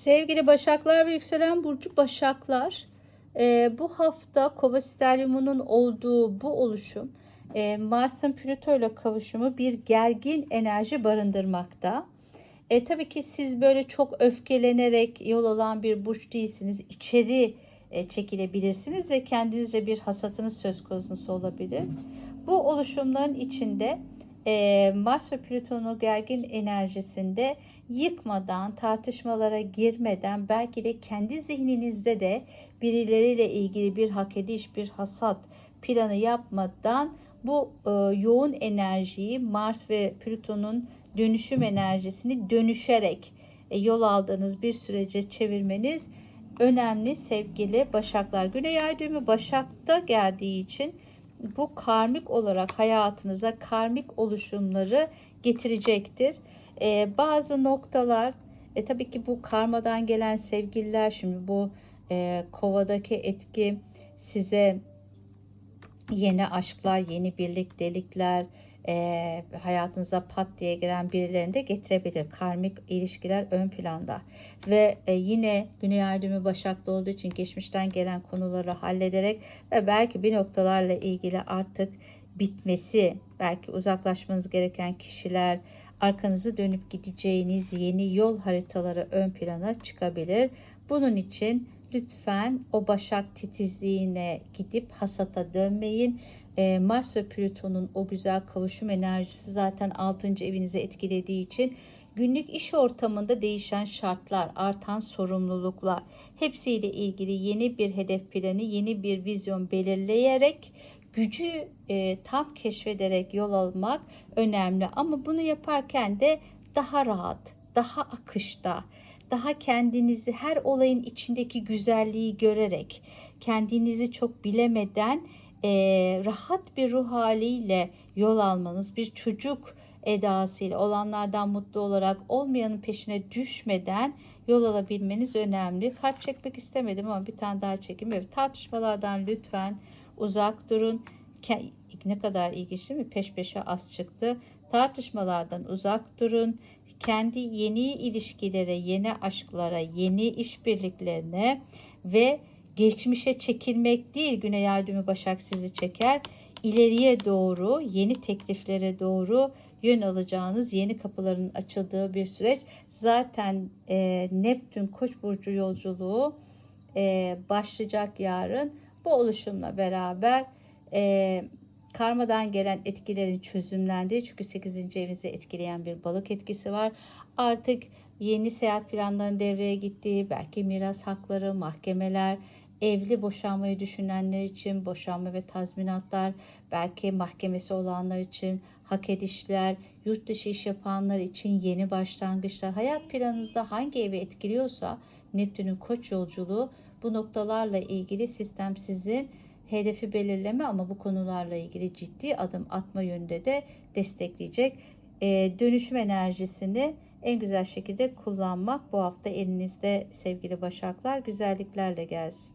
Sevgili Başaklar ve Yükselen Burcu Başaklar, e, bu hafta Kova Stelyumu'nun olduğu bu oluşum, e, Mars'ın Plüto ile kavuşumu bir gergin enerji barındırmakta. E, tabii ki siz böyle çok öfkelenerek yol alan bir burç değilsiniz. İçeri e, çekilebilirsiniz ve kendinizce bir hasatınız söz konusu olabilir. Bu oluşumların içinde e, Mars ve Plüton'un gergin enerjisinde yıkmadan, tartışmalara girmeden belki de kendi zihninizde de birileriyle ilgili bir hak ediş, bir hasat planı yapmadan bu e, yoğun enerjiyi Mars ve Plüton'un dönüşüm enerjisini dönüşerek e, yol aldığınız bir sürece çevirmeniz önemli sevgili Başaklar. Güney ay düğümü Başak'ta geldiği için bu karmik olarak hayatınıza karmik oluşumları getirecektir. Ee, bazı noktalar e, tabii ki bu karmadan gelen sevgililer şimdi bu e, kovadaki etki size yeni aşklar, yeni birliktelikler, e, hayatınıza pat diye giren birilerini de getirebilir. Karmik ilişkiler ön planda. Ve e, yine Güney Ay düğümü Başak'ta olduğu için geçmişten gelen konuları hallederek ve belki bir noktalarla ilgili artık bitmesi, belki uzaklaşmanız gereken kişiler, arkanızı dönüp gideceğiniz yeni yol haritaları ön plana çıkabilir. Bunun için lütfen o başak titizliğine gidip hasata dönmeyin. Ee, Mars ve Plüton'un o güzel kavuşum enerjisi zaten 6. evinizi etkilediği için günlük iş ortamında değişen şartlar, artan sorumluluklar hepsiyle ilgili yeni bir hedef planı, yeni bir vizyon belirleyerek gücü e, tam keşfederek yol almak önemli. Ama bunu yaparken de daha rahat, daha akışta, daha kendinizi her olayın içindeki güzelliği görerek, kendinizi çok bilemeden e, rahat bir ruh haliyle yol almanız, bir çocuk edasıyla olanlardan mutlu olarak olmayanın peşine düşmeden yol alabilmeniz önemli. Kalp çekmek istemedim ama bir tane daha çekeyim. Evet, tartışmalardan lütfen uzak durun. Ne kadar ilginç değil mi? Peş peşe az çıktı. Tartışmalardan uzak durun. Kendi yeni ilişkilere, yeni aşklara, yeni işbirliklerine ve geçmişe çekilmek değil Güney Ay düğümü Başak sizi çeker. İleriye doğru, yeni tekliflere doğru yön alacağınız yeni kapıların açıldığı bir süreç. Zaten e, Neptün Koç burcu yolculuğu e, başlayacak yarın. Bu oluşumla beraber e, karmadan gelen etkilerin çözümlendiği çünkü 8. evinizi etkileyen bir balık etkisi var. Artık yeni seyahat planlarının devreye gittiği, belki miras hakları, mahkemeler, evli boşanmayı düşünenler için boşanma ve tazminatlar, belki mahkemesi olanlar için hak edişler, yurt dışı iş yapanlar için yeni başlangıçlar, hayat planınızda hangi evi etkiliyorsa Neptün'ün koç yolculuğu bu noktalarla ilgili sistem sizin hedefi belirleme ama bu konularla ilgili ciddi adım atma yönünde de destekleyecek. Ee, dönüşüm enerjisini en güzel şekilde kullanmak bu hafta elinizde sevgili başaklar güzelliklerle gelsin.